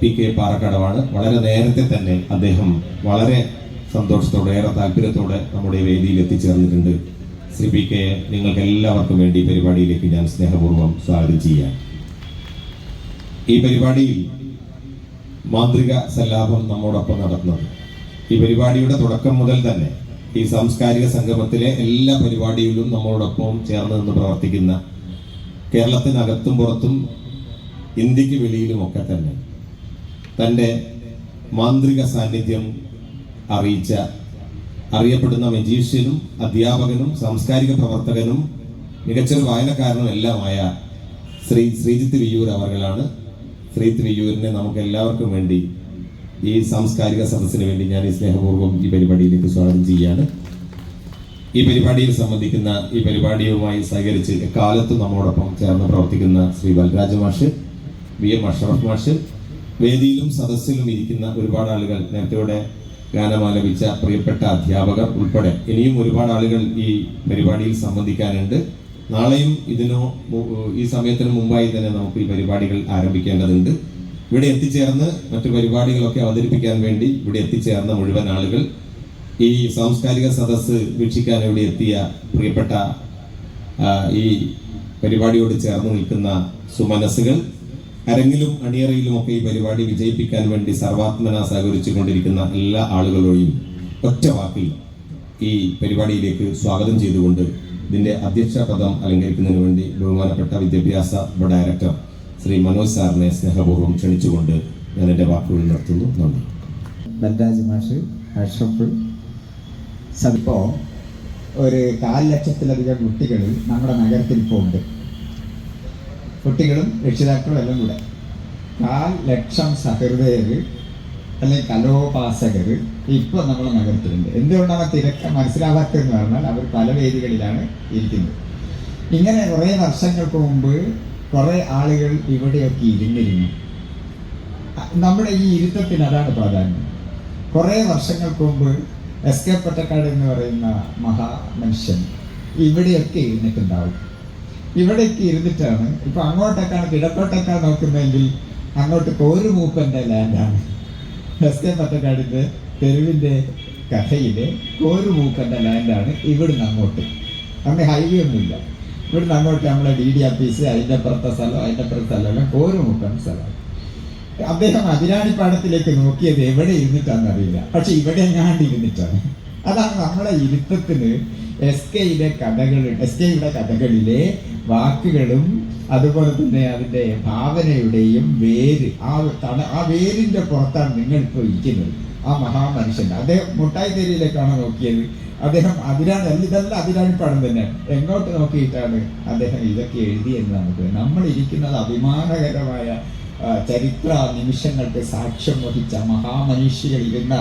P K പാറക്കടവാണ്. വളരെ നേരത്തെ തന്നെ അദ്ദേഹം വളരെ സന്തോഷത്തോടെ ഏറെ താല്പര്യത്തോടെ നമ്മുടെ വേദിയിൽ എത്തിച്ചേർന്നിട്ടുണ്ട്. ശ്രീ പി കെ നിങ്ങൾക്ക് എല്ലാവർക്കും വേണ്ടി പരിപാടിയിലേക്ക് ഞാൻ സ്നേഹപൂർവം സ്വാഗതം ചെയ്യാം. ഈ പരിപാടിയിൽ മാന്ത്രിക സല്ലാപം നമ്മോടൊപ്പം നടത്തുന്നത് ഈ പരിപാടിയുടെ തുടക്കം മുതൽ തന്നെ ഈ സാംസ്കാരിക സംഗമത്തിലെ എല്ലാ പരിപാടിയിലും നമ്മോടൊപ്പം ചേർന്ന് നിന്ന് പ്രവർത്തിക്കുന്ന കേരളത്തിനകത്തും പുറത്തും ഇന്ത്യയ്ക്ക് വെളിയിലുമൊക്കെ തന്നെ തന്റെ മാന്ത്രിക സാന്നിധ്യം അറിയിച്ച അറിയപ്പെടുന്ന മജീഷ്യനും അധ്യാപകനും സാംസ്കാരിക പ്രവർത്തകനും മികച്ചൊരു വായനക്കാരനും എല്ലാമായ ശ്രീ ശ്രീജിത്ത് വിയൂർ അവർകളാണ്. ശ്രീജിത്ത് വിയൂരിനെ നമുക്ക് എല്ലാവർക്കും വേണ്ടി ഈ സാംസ്കാരിക സദസ്സിന് വേണ്ടി ഞാൻ ഈ സ്നേഹപൂർവം ഈ പരിപാടിയിലേക്ക് സ്വാഗതം ചെയ്യുകയാണ്. ഈ പരിപാടിയിൽ സംബന്ധിക്കുന്ന ഈ പരിപാടിയുമായി സഹകരിച്ച് എക്കാലത്തും നമ്മോടൊപ്പം ചേർന്ന് പ്രവർത്തിക്കുന്ന ശ്രീ ബൽരാജ് മാഷ് വി എം അഷറഫ് മാഷ് വേദിയിലും സദസ്സിലും ഇരിക്കുന്ന ഒരുപാട് ആളുകൾ നേരത്തെ ഗാനമാലപിച്ച പ്രിയപ്പെട്ട അധ്യാപകർ ഉൾപ്പെടെ ഇനിയും ഒരുപാട് ആളുകൾ ഈ പരിപാടിയിൽ സംബന്ധിക്കാനുണ്ട്. നാളെയും ഇതിനോ ഈ സമയത്തിന് മുമ്പായി തന്നെ നമുക്ക് ഈ പരിപാടികൾ ആരംഭിക്കേണ്ടതുണ്ട്. ഇവിടെ എത്തിച്ചേർന്ന് മറ്റു പരിപാടികളൊക്കെ അവതരിപ്പിക്കാൻ വേണ്ടി ഇവിടെ എത്തിച്ചേർന്ന മുഴുവൻ ആളുകൾ ഈ സാംസ്കാരിക സദസ്സ് വീക്ഷിക്കാൻ ഇവിടെ എത്തിയ പ്രിയപ്പെട്ട ഈ പരിപാടിയോട് ചേർന്ന് നിൽക്കുന്ന സുമനസ്സുകൾ അരങ്ങിലും അണിയറയിലുമൊക്കെ ഈ പരിപാടി വിജയിപ്പിക്കാൻ വേണ്ടി സർവാത്മന സഹകരിച്ചു കൊണ്ടിരിക്കുന്ന എല്ലാ ആളുകളോടും ഒറ്റ വാക്കിൽ ഈ പരിപാടിയിലേക്ക് സ്വാഗതം ചെയ്തുകൊണ്ട് ഇതിന്റെ അധ്യക്ഷ പദം അലങ്കരിക്കുന്നതിന് വേണ്ടി ബഹുമാനപ്പെട്ട വിദ്യാഭ്യാസ ഡയറക്ടർ ശ്രീ മനോജ് സാറിനെ സ്നേഹപൂർവം ക്ഷണിച്ചുകൊണ്ട് ഞാൻ എന്റെ വാക്കുകൾ നടത്തുന്നു നന്ദി. ബൽരാജ് മാഷ് ഒരു കാൽ ലക്ഷത്തിലധികം കുട്ടികൾ നമ്മുടെ നഗരത്തിൽ ഉണ്ട്. കുട്ടികളും രക്ഷിതാക്കളും എല്ലാം കൂടെ. കാൽ ലക്ഷം സഹൃദയർ അല്ലെങ്കിൽ കലോപാസകർ ഇപ്പോൾ നമ്മുടെ നഗരത്തിലുണ്ട്. എന്തുകൊണ്ടാണ് തിരക്ക് മനസ്സിലാവാത്തതെന്ന് പറഞ്ഞാൽ അവർ പല വേദികളിലാണ് ഇരിക്കുന്നത്. ഇങ്ങനെ കുറേ വർഷങ്ങൾക്ക് മുമ്പ് കുറേ ആളുകൾ ഇവിടെയൊക്കെ ഇരുന്നിരുന്നു. നമ്മുടെ ഈ ഇരുത്തത്തിന് അതാണ് പ്രാധാന്യം. കുറേ വർഷങ്ങൾക്ക് മുമ്പ് എസ് കെ പൊറ്റക്കാട് എന്ന് പറയുന്ന മഹാമനുഷ്യൻ ഇവിടെയൊക്കെ ഇരുന്നിട്ടുണ്ടാവും. ഇവിടെയൊക്കെ ഇരുന്നിട്ടാണ്. ഇപ്പൊ അങ്ങോട്ടൊക്കെയാണ് കിഴക്കോട്ടൊക്കെയാണ് നോക്കുന്നതെങ്കിൽ അങ്ങോട്ട് കോരുമൂപ്പന്റെ ലാൻഡാണ്. എസ് കെ പൊറ്റക്കാടിന്റെ തെരുവിന്റെ കഥയിലെ കോരുമൂപ്പന്റെ ലാൻഡാണ് ഇവിടുന്ന് അങ്ങോട്ട്. അങ്ങനെ ഹൈവേ ഒന്നുമില്ല. ഇവിടുന്ന് അങ്ങോട്ട് നമ്മളെ ഡി ഡി ഓഫീസ് അതിന്റെ അപ്പുറത്തെ സ്ഥലം അതിന്റെ അപ്പുറത്തെ സ്ഥലം കോരുമൂപ്പൻ സ്ഥലം അദ്ദേഹം അതിരാണിപ്പാടത്തിലേക്ക് നോക്കിയത് എവിടെ ഇരുന്നിട്ടാണെന്ന് അറിയില്ല പക്ഷെ ഇവിടെ എങ്ങാണ്ട് ഇരുന്നിട്ടാണ്. അതാണ് നമ്മളെ ഇരുത്തത്തിന് എസ് കെയിലെ കഥകളിൽ എസ് കെയുടെ കഥകളിലെ വാക്കുകളും അതുപോലെ തന്നെ അതിന്റെ ഭാവനയുടെയും വേര് ആ തട ആ വേരിന്റെ പുറത്താണ് നിങ്ങൾ ഇപ്പോൾ ഇരിക്കുന്നത്. ആ മഹാമനുഷ്യൻ. അദ്ദേഹം മുട്ടായിത്തേരിയിലേക്കാണ് നോക്കിയത്. അദ്ദേഹം അതിരാണ് ഇതെല്ലാം അതിരാണിപ്പാടം തന്നെ. എങ്ങോട്ട് നോക്കിയിട്ടാണ് അദ്ദേഹം ഇതൊക്കെ എഴുതിയെന്ന് നമുക്ക്? നമ്മൾ ഇരിക്കുന്നത് അഭിമാനകരമായ ചരിത്ര നിമിഷങ്ങൾക്ക് സാക്ഷ്യം വഹിച്ച മഹാമനുഷ്യർ ഇരുന്ന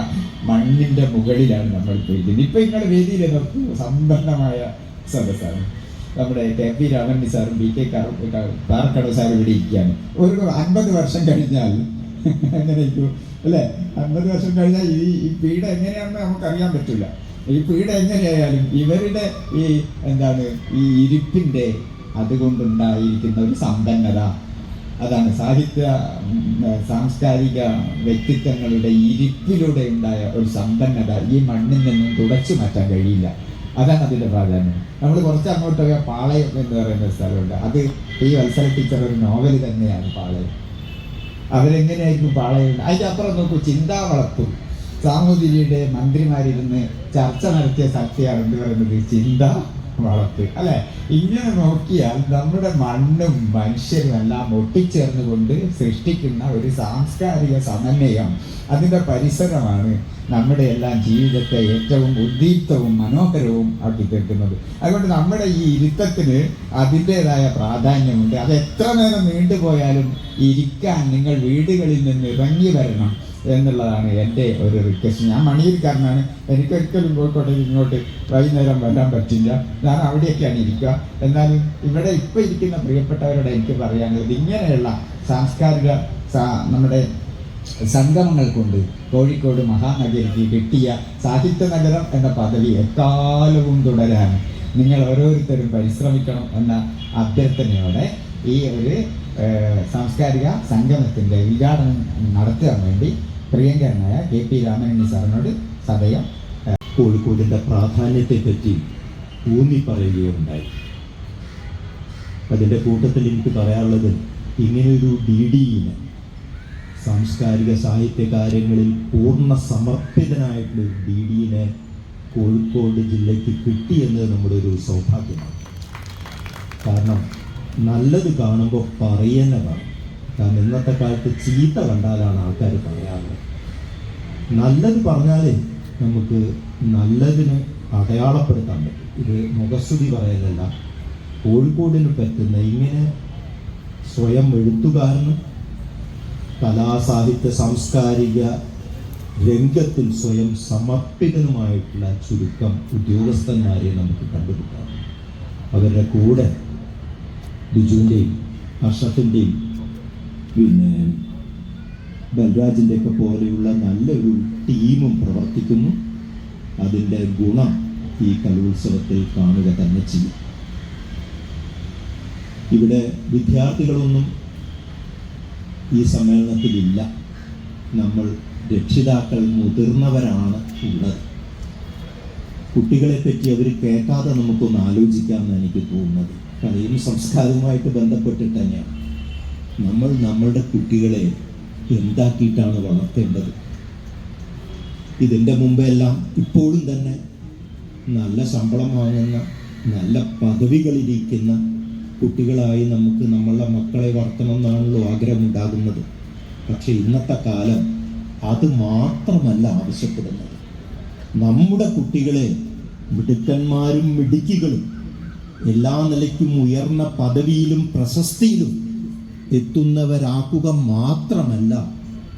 മണ്ണിന്റെ മുകളിലാണ് നമ്മൾ പോയിരുന്നത് ഇപ്പൊ നിങ്ങളുടെ വേദിയിൽ നിർത്തി സമ്പന്നമായ സദസ്സാണ്. നമ്മുടെ കെ പി രാമൻ സാറും ബി കെ പാർക്കട സാർ ഇവിടെ ഇരിക്കുകയാണ്. ഒരു അൻപത് വർഷം കഴിഞ്ഞാൽ എങ്ങനെ ഇരിക്കും? അല്ലേ? അൻപത് വർഷം കഴിഞ്ഞാൽ ഈ ഈ പീഡ എങ്ങനെയാണെന്ന് നമുക്കറിയാൻ പറ്റില്ല. ഈ പീഡ എങ്ങനെയായാലും ഇവരുടെ ഈ എന്താണ് ഈ ഇരിപ്പിന്റെ അതുകൊണ്ടുണ്ടായിരിക്കുന്ന ഒരു സമ്പന്നത അതാണ് സാഹിത്യ സാംസ്കാരിക വ്യക്തിത്വങ്ങളുടെ ഇരിപ്പിലൂടെ ഉണ്ടായ ഒരു സമ്പന്നത ഈ മണ്ണിൽ നിന്നും തുടച്ചു മാറ്റാൻ കഴിയില്ല. അതാണ് അതിന്റെ പ്രാധാന്യം. നമ്മൾ കുറച്ച് അങ്ങോട്ടൊക്കെ പാളയം എന്ന് പറയുന്ന സ്ഥലമുണ്ട്. അത് ഈ വത്സര ടീച്ചർ ഒരു നോവൽ തന്നെയാണ് പാളയം. അവരെങ്ങനെയായിരിക്കും പാളയം? അതിന്റെ അപ്പുറം നോക്കൂ ചിന്താ വളർത്തു സാമൂതിരിയുടെ മന്ത്രിമാരിരുന്ന് ചർച്ച നടത്തിയ സത്യമാണ് എന്ന് പറയുന്നത് ചിന്ത വളർത്ത്. അല്ലെ? ഇങ്ങനെ നോക്കിയാൽ നമ്മുടെ മണ്ണും മനുഷ്യരും എല്ലാം ഒട്ടിച്ചേർന്നുകൊണ്ട് സൃഷ്ടിക്കുന്ന ഒരു സാംസ്കാരിക സമന്വയം അതിന്റെ പരിസരമാണ് നമ്മുടെ എല്ലാം ജീവിതത്തെ ഏറ്റവും ഉദ്ദീപ്തവും മനോഹരവും ആക്കി തീർക്കുന്നത് അതുകൊണ്ട് നമ്മുടെ ഈ ഇരുത്തത്തിന് അതിന്റെതായ പ്രാധാന്യമുണ്ട്. അത് എത്ര നേരം നീണ്ടുപോയാലും ഇരിക്കാൻ നിങ്ങൾ വീടുകളിൽ നിന്ന് ഇറങ്ങി വരണം. എന്നുള്ളതാണ് എന്റെ ഒരു റിക്വസ്റ്റ് ഞാൻ മണിയൂർക്കാരനാണ് എനിക്കൊരിക്കലും കോഴിക്കോട്ടേക്ക് ഇങ്ങോട്ട് വൈകുന്നേരം വരാൻ പറ്റില്ല. ഞാൻ അവിടെയൊക്കെയാണ് ഇരിക്കുക. എന്നാലും ഇവിടെ ഇപ്പോൾ ഇരിക്കുന്ന പ്രിയപ്പെട്ടവരോട് എനിക്ക് പറയാനുള്ളത് ഇങ്ങനെയുള്ള സാംസ്കാരിക നമ്മുടെ സംഗമങ്ങൾ കൊണ്ട് കോഴിക്കോട് മഹാനഗരിക്ക് കിട്ടിയ സാഹിത്യ നഗരം എന്ന പദവി എക്കാലവും തുടരാൻ നിങ്ങൾ ഓരോരുത്തരും പരിശ്രമിക്കണം എന്ന അഭ്യർത്ഥനയോടെ ഈ ഒരു സാംസ്കാരിക സംഗമത്തിന്റെ ഉദ്ഘാടനം നടത്താൻ വേണ്ടി പ്രിയങ്കരനായ കെ പി രാമനന്ദി സാറിനോട് സദയം കോഴിക്കോടിന്റെ പ്രാധാന്യത്തെപ്പറ്റി ഊന്നി പറയുകയുണ്ടായി. അതിന്റെ കൂട്ടത്തിൽ എനിക്ക് പറയാനുള്ളത് ഇങ്ങനെയൊരു ഡി ഡിയിന് സാംസ്കാരിക സാഹിത്യ കാര്യങ്ങളിൽ പൂർണ സമർപ്പിതനായിട്ടുള്ള ഡി ഡിനെ കോഴിക്കോട് ജില്ലയ്ക്ക് കിട്ടിയെന്നത് നമ്മുടെ ഒരു സൗഭാഗ്യമാണ്. കാരണം നല്ലത് കാണുമ്പോൾ പറയുന്നതാണ്. കാരണം ഇന്നത്തെ കാലത്ത് ചീത്ത കണ്ടാലാണ് ആൾക്കാർ പറയാറുള്ളത്. നല്ലത് പറഞ്ഞാലേ നമുക്ക് നല്ലതിന് അടയാളപ്പെടുത്താൻ പറ്റും. ഇത് മുഖസ്തുതി പറയലല്ല. കോഴിക്കോടിന് പറ്റുന്ന ഇങ്ങനെ സ്വയം എഴുത്തുകാരനും കലാസാഹിത്യ സാംസ്കാരിക രംഗത്തിൽ സ്വയം സമർപ്പിതനുമായിട്ടുള്ള ചുരുക്കം ഉദ്യോഗസ്ഥന്മാരെ നമുക്ക് കണ്ടുപിടിക്കാം അവരുടെ കൂടെ ബിജുവിന്റെയും അഷഫിന്റെയും പിന്നെ ബൽരാജിന്റെ ഒക്കെ പോലെയുള്ള നല്ലൊരു ടീമും പ്രവർത്തിക്കുന്നു. അതിന്റെ ഗുണം ഈ കലോത്സവത്തിൽ കാണുക തന്നെ ചെയ്യും. ഇവിടെ വിദ്യാർത്ഥികളൊന്നും ഈ സമ്മേളനത്തിലില്ല. നമ്മൾ രക്ഷിതാക്കൾ മുതിർന്നവരാണ് ഉള്ളത്. കുട്ടികളെ പറ്റി അവർ കേൾക്കാതെ നമുക്കൊന്ന് ആലോചിക്കാമെന്ന് എനിക്ക് തോന്നുന്നത്. കലയും സംസ്കാരവുമായിട്ട് ബന്ധപ്പെട്ടിട്ട് തന്നെയാണ്. നമ്മൾ നമ്മളുടെ കുട്ടികളെ എന്താക്കിയിട്ടാണ് വളർത്തേണ്ടത്? ഇതിന്റെ മുമ്പെല്ലാം ഇപ്പോഴും തന്നെ നല്ല ശമ്പളം വാങ്ങുന്ന നല്ല പദവികളിരിക്കുന്ന കുട്ടികളായി നമുക്ക് നമ്മളുടെ മക്കളെ വളർത്തണം എന്നാണല്ലോ ആഗ്രഹമുണ്ടാകുന്നത്. പക്ഷെ ഇന്നത്തെ കാലം അത് മാത്രമല്ല ആവശ്യപ്പെടുന്നത്. നമ്മുടെ കുട്ടികളെ മിടുക്കന്മാരും മിടുക്കികളും എല്ലാ നിലയ്ക്കും ഉയർന്ന പദവിയിലും പ്രശസ്തിയിലും എത്തുന്നവരാക്കുക മാത്രമല്ല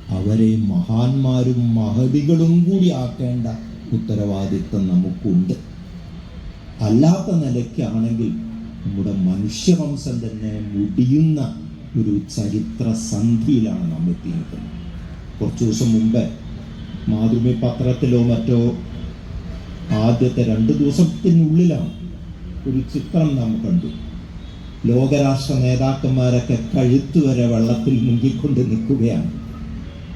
അവരെ മഹാന്മാരും മഹതികളും കൂടി ആക്കേണ്ട ഉത്തരവാദിത്വം നമുക്കുണ്ട്. അല്ലാത്ത നിലയ്ക്കാണെങ്കിൽ നമ്മുടെ മനുഷ്യവംശം തന്നെ മുടിയുന്ന ഒരു ചരിത്ര സന്ധിയിലാണ് നാം എത്തിയിരിക്കുന്നത്. കുറച്ച് ദിവസം മുമ്പ് മാതൃഭൂമി പത്രത്തിലോ മറ്റോ ആദ്യത്തെ രണ്ട് ദിവസത്തിനുള്ളിലാണ് ഒരു ചിത്രം നാം കണ്ടു. ലോകരാഷ്ട്ര നേതാക്കന്മാരൊക്കെ കഴുത്ത് വരെ വെള്ളത്തിൽ മുങ്ങിക്കൊണ്ട് നിൽക്കുകയാണ്.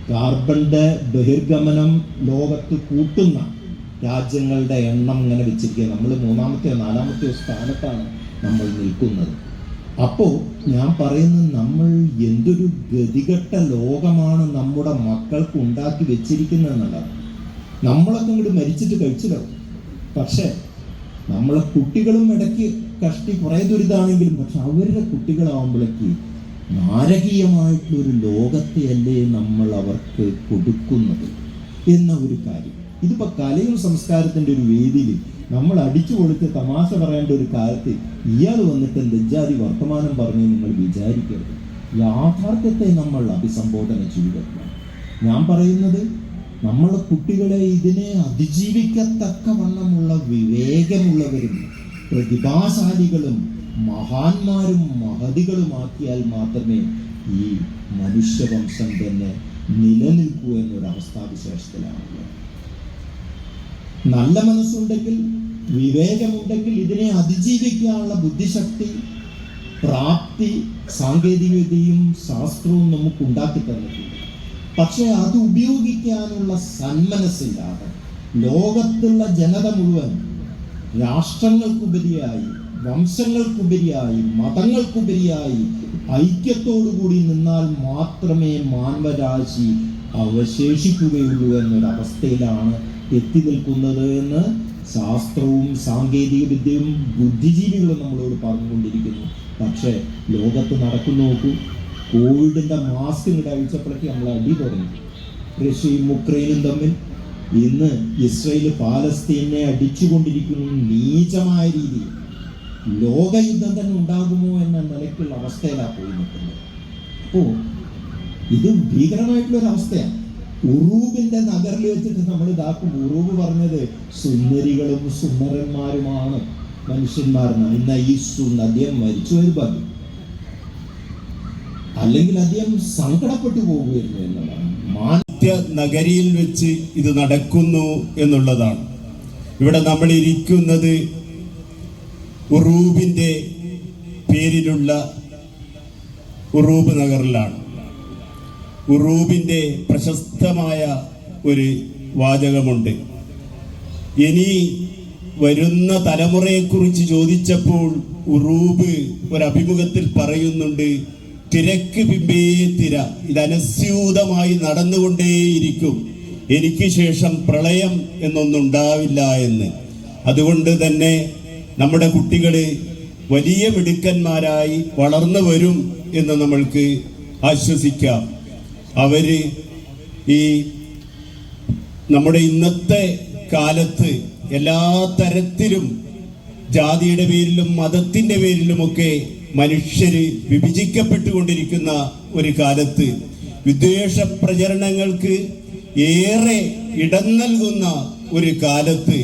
കാർബണിന്റെ ബഹിർഗമനം ലോകത്ത് കൂട്ടുന്ന രാജ്യങ്ങളുടെ എണ്ണം ഇങ്ങനെ വെച്ചിരിക്കുക. നമ്മൾ മൂന്നാമത്തെയോ നാലാമത്തെയോ സ്ഥാനത്താണ് നമ്മൾ നിൽക്കുന്നത്. അപ്പോൾ ഞാൻ പറയുന്നത് നമ്മൾ എന്തൊരു ഗതികെട്ട ലോകമാണ് നമ്മുടെ മക്കൾക്ക് ഉണ്ടാക്കി വെച്ചിരിക്കുന്നത് എന്നുള്ളത് നമ്മളൊക്കെ ഇങ്ങോട്ട് മരിച്ചിട്ട് കഴിച്ചില്ല പക്ഷേ നമ്മളെ കുട്ടികളും ഇടയ്ക്ക് കഷ്ടി കുറേ ദുരിതാണെങ്കിലും പക്ഷെ അവരുടെ കുട്ടികളാവുമ്പോഴേക്ക് നാരകീയമായിട്ടുള്ളൊരു ലോകത്തെയല്ലേ നമ്മൾ അവർക്ക് കൊടുക്കുന്നത് എന്ന ഒരു കാര്യം. ഇതിപ്പോ കലയും സംസ്കാരത്തിന്റെ ഒരു വേദിയിൽ നമ്മൾ അടിച്ചു കൊടുത്ത് തമാശ പറയേണ്ട ഒരു കാലത്ത് ഇയാൾ വന്നിട്ട് ലജ്ജാതി വർത്തമാനം പറഞ്ഞു നിങ്ങൾ വിചാരിക്കരുത്. യാഥാർത്ഥ്യത്തെ നമ്മൾ അഭിസംബോധന ചെയ്തിട്ടുണ്ട് ഞാൻ പറയുന്നത് നമ്മളെ കുട്ടികളെ ഇതിനെ അതിജീവിക്കത്തക്ക വണ്ണമുള്ള വിവേകമുള്ളവരും പ്രതിഭാശാലികളും മഹാന്മാരും മഹതികളുമാക്കിയാൽ മാത്രമേ ഈ മനുഷ്യവംശം തന്നെ നിലനിൽക്കൂ എന്നൊരു അവസ്ഥാവിശേഷത്തിലാണുള്ളത് നല്ല മനസ്സുണ്ടെങ്കിൽ വിവേകമുണ്ടെങ്കിൽ ഇതിനെ അതിജീവിക്കാനുള്ള ബുദ്ധിശക്തി പ്രാപ്തി സാങ്കേതികവിദ്യയും ശാസ്ത്രവും നമുക്ക് ഉണ്ടാക്കി തന്നിട്ടുണ്ട് പക്ഷെ അത് ഉപയോഗിക്കാനുള്ള സന്മനസ്സില്ലാതെ ലോകത്തുള്ള ജനത മുഴുവൻ രാഷ്ട്രങ്ങൾക്കുപരിയായി വംശങ്ങൾക്കുപരിയായി മതങ്ങൾക്കുപരിയായി ഐക്യത്തോടുകൂടി നിന്നാൽ മാത്രമേ മാനവരാശി അവശേഷിക്കുകയുള്ളൂ എന്നൊരവസ്ഥയിലാണ് എത്തി നിൽക്കുന്നത് എന്ന് ശാസ്ത്രവും സാങ്കേതിക വിദ്യയും ബുദ്ധിജീവികളും നമ്മളോട് പറഞ്ഞുകൊണ്ടിരിക്കുന്നു. പക്ഷേ ലോകത്ത് നടക്കുന്നു നോക്കൂ. കോവിഡിന്റെ മാസ്ക് ഇങ്ങോട്ട് അഴിച്ചപ്പോഴേക്ക് നമ്മൾ അടി തുടങ്ങി. റഷ്യയും ഉക്രൈനും തമ്മിൽ ഇന്ന് ഇസ്രയേൽ പാലസ്തീനെ അടിച്ചുകൊണ്ടിരിക്കുന്നു നീചമായ രീതിയിൽ ലോകയുദ്ധം തന്നെ ഉണ്ടാകുമോ എന്ന നിലയ്ക്കുള്ള അവസ്ഥയിലാണ് പോയി നിൽക്കുന്നത്. അപ്പോൾ ഇത് ഭീകരമായിട്ടുള്ള ഒരു അവസ്ഥയാണ്. ഉറൂബിന്റെ നഗറിൽ വെച്ചിട്ട് നമ്മൾ ഇതാക്കും ഉറൂബ് പറഞ്ഞത് സുന്ദരികളും സുന്ദരന്മാരുമാണ് മനുഷ്യന്മാരെന്നാണ് ഇന്ന് ഈ സുന്ദ മരിച്ചു ഭാഗ്യം അല്ലെങ്കിൽ അദ്ദേഹം സങ്കടപ്പെട്ടു പോകുമായിരുന്നു എന്നതാണ് മാന്യ നഗരിയിൽ വെച്ച് ഇത് നടക്കുന്നു എന്നുള്ളതാണ്. ഇവിടെ നമ്മൾ ഇരിക്കുന്നത് ഉറൂബിന്റെ പേരിലുള്ള ഉറൂബ് നഗറിലാണ്. ഉറൂബിന്റെ പ്രശസ്തമായ ഒരു വാചകമുണ്ട്. ഇനി വരുന്ന തലമുറയെക്കുറിച്ച് ചോദിച്ചപ്പോൾ ഉറൂബ് ഒരു അഭിമുഖത്തിൽ പറയുന്നുണ്ട് തിരക്ക് പിമ്പേ തിര. ഇത് അനുസ്യൂതമായി നടന്നുകൊണ്ടേയിരിക്കും. എനിക്ക് ശേഷം പ്രളയം എന്നൊന്നുണ്ടാവില്ല എന്ന്. അതുകൊണ്ട് തന്നെ നമ്മുടെ കുട്ടികൾ വലിയ മിടുക്കന്മാരായി വളർന്നു വരും എന്ന് നമ്മൾക്ക് ആശ്വസിക്കാം. അവർ ഈ നമ്മുടെ ഇന്നത്തെ കാലത്ത് എല്ലാ തരത്തിലും ജാതിയുടെ പേരിലും മതത്തിന്റെ പേരിലുമൊക്കെ മനുഷ്യര് വിഭജിക്കപ്പെട്ടുകൊണ്ടിരിക്കുന്ന ഒരു കാലത്ത് വിദ്വേഷ പ്രചരണങ്ങൾക്ക് ഏറെ ഇടം നൽകുന്ന ഒരു കാലത്ത്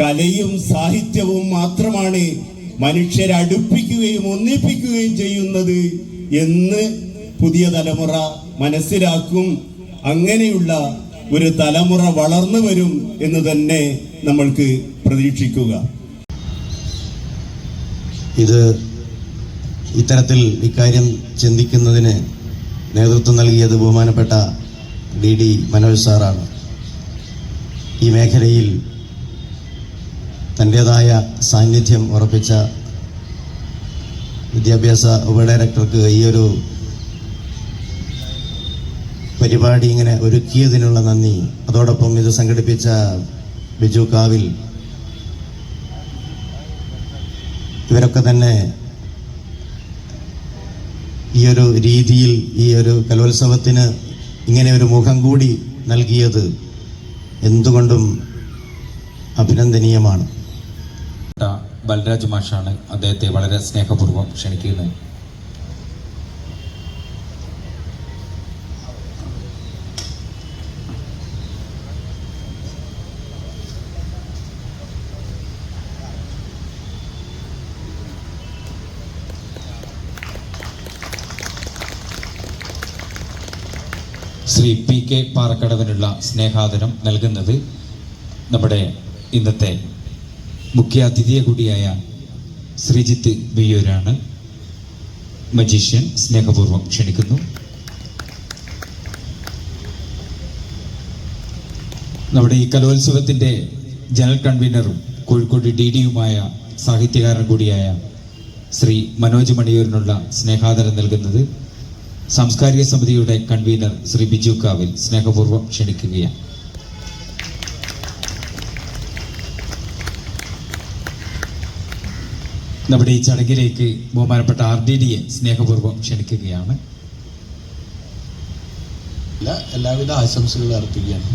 കലയും സാഹിത്യവും മാത്രമാണ് മനുഷ്യരെ അടുപ്പിക്കുകയും ഒന്നിപ്പിക്കുകയും ചെയ്യുന്നത് എന്ന് പുതിയ തലമുറ മനസ്സിലാക്കും. അങ്ങനെയുള്ള ഒരു തലമുറ വളർന്നു വരും എന്ന് തന്നെ നമ്മൾക്ക് പ്രതീക്ഷിക്കുക. ഇത് ഇത്തരത്തിൽ ഇക്കാര്യം ചിന്തിക്കുന്നതിന് നേതൃത്വം നൽകിയത് ബഹുമാനപ്പെട്ട ഡി ഡി മനോജ് സാറാണ്. ഈ മേഖലയിൽ തന്റേതായ സാന്നിധ്യം ഉറപ്പിച്ച വിദ്യാഭ്യാസ ഉപഡയറക്ടർക്ക് ഈ ഒരു പരിപാടി ഇങ്ങനെ ഒരുക്കിയതിനുള്ള നന്ദി. അതോടൊപ്പം ഇത് സംഘടിപ്പിച്ച ബിജു കാവിൽ ഇവരൊക്കെ തന്നെ ഈ ഒരു രീതിയിൽ ഈ ഒരു കലോത്സവത്തിന് ഇങ്ങനെ ഒരു മുഖം കൂടി നൽകിയത് എന്തുകൊണ്ടും അഭിനന്ദനീയമാണ്. ബൽരാജ് മാഷാണ് അദ്ദേഹത്തെ വളരെ സ്നേഹപൂർവം ക്ഷണിക്കുന്നത്. ശ്രീ പി കെ പാറക്കടവിനുള്ള സ്നേഹാദരം നൽകുന്നത് നമ്മുടെ ഇന്നത്തെ മുഖ്യാതിഥിയെ കൂടിയായ ശ്രീജിത്ത് ബിയൂരാണ് മജീഷ്യൻ സ്നേഹപൂർവം ക്ഷണിക്കുന്നു. നമ്മുടെ ഈ കലോത്സവത്തിന്റെ ജനറൽ കൺവീനറും കോഴിക്കോട് ഡി ഡിയുമായ സാഹിത്യകാരൻ കൂടിയായ ശ്രീ മനോജ് മണിയൂരിനുള്ള സ്നേഹാദരം നൽകുന്നത് സാംസ്കാരിക സമിതിയുടെ കൺവീനർ ശ്രീ ബിജു കാവിൽ സ്നേഹപൂർവം ക്ഷണിക്കുകയാണ്. നമ്മുടെ ഈ ചടങ്ങിലേക്ക് ബഹുമാനപ്പെട്ട ആർ ഡി ഡിയെ സ്നേഹപൂർവം ക്ഷണിക്കുകയാണ്. എല്ലാവിധ ആശംസകളും അർപ്പിക്കുകയാണ്.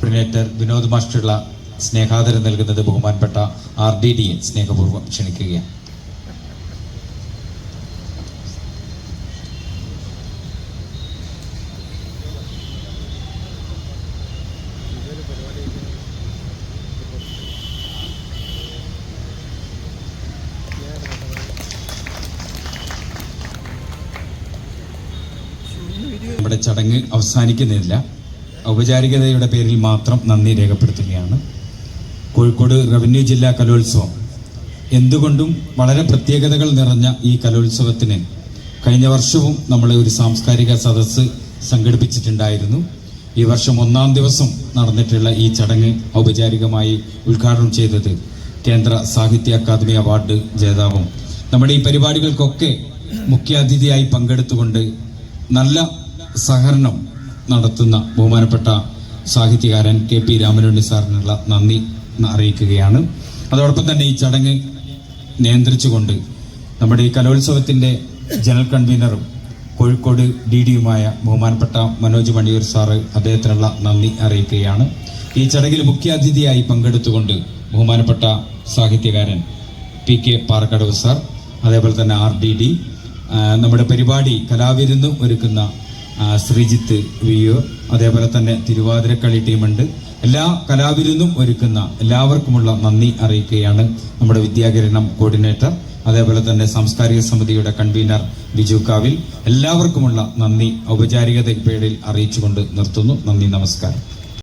കോർഡിനേറ്റർ വിനോദ് മാസ്റ്ററുള്ള സ്നേഹാദരം നൽകുന്നത് ബഹുമാനപ്പെട്ട ആർ ഡി ഡിയെ സ്നേഹപൂർവം ക്ഷണിക്കുകയാണ് നമ്മുടെ ചടങ്ങ് അവസാനിക്കുന്നില്ല ഔപചാരികതയുടെ പേരിൽ മാത്രം നന്ദി രേഖപ്പെടുത്തുകയാണ്. കോഴിക്കോട് റവന്യൂ ജില്ലാ കലോത്സവം. എന്തുകൊണ്ടും വളരെ പ്രത്യേകതകൾ നിറഞ്ഞ ഈ കലോത്സവത്തിന് കഴിഞ്ഞ വർഷവും നമ്മൾ ഒരു സാംസ്കാരിക സദസ്സ് സംഘടിപ്പിച്ചിട്ടുണ്ടായിരുന്നു. ഈ വർഷം ഒന്നാം ദിവസം നടന്നിട്ടുള്ള ഈ ചടങ്ങ് ഔപചാരികമായി ഉദ്ഘാടനം ചെയ്തത് കേന്ദ്ര സാഹിത്യ അക്കാദമി അവാർഡ് ജേതാവും. നമ്മുടെ ഈ പരിപാടികൾക്കൊക്കെ മുഖ്യാതിഥിയായി പങ്കെടുത്തുകൊണ്ട് നല്ല സഹകരണം നടത്തുന്ന ബഹുമാനപ്പെട്ട സാഹിത്യകാരൻ കെ പി രാമനുണ്ണി സാറിനുള്ള നന്ദി അറിയിക്കുകയാണ്. അതോടൊപ്പം തന്നെ ഈ ചടങ്ങ് നിയന്ത്രിച്ചുകൊണ്ട് നമ്മുടെ ഈ കലോത്സവത്തിന്റെ ജനറൽ കൺവീനറും കോഴിക്കോട് ഡി ഡിയുമായ ബഹുമാനപ്പെട്ട മനോജ് മണിയൂർ സാറ് അദ്ദേഹത്തിനുള്ള നന്ദി അറിയിക്കുകയാണ്. ഈ ചടങ്ങിൽ മുഖ്യാതിഥിയായി പങ്കെടുത്തുകൊണ്ട് ബഹുമാനപ്പെട്ട സാഹിത്യകാരൻ പി കെ പാറക്കടവ് സാർ അതേപോലെ തന്നെ ആർ ഡി ഡി നമ്മുടെ പരിപാടി കലാവിരുന്ന് ഒരുക്കുന്ന ശ്രീജിത്ത് വിയൂർ അതേപോലെ തന്നെ തിരുവാതിരക്കളി ടീമുണ്ട്. എല്ലാ കലാവിരുന്നും ഒരുക്കുന്ന എല്ലാവർക്കുമുള്ള നന്ദി അറിയിക്കുകയാണ് നമ്മുടെ വിദ്യാകിരണം കോർഡിനേറ്റർ അതേപോലെ തന്നെ സാംസ്കാരിക സമിതിയുടെ കൺവീനർ ബിജു കാവിൽ. എല്ലാവർക്കുമുള്ള നന്ദി. ഔപചാരികത പേരിൽ അറിയിച്ചുകൊണ്ട് നിർത്തുന്നു. നന്ദി നമസ്കാരം.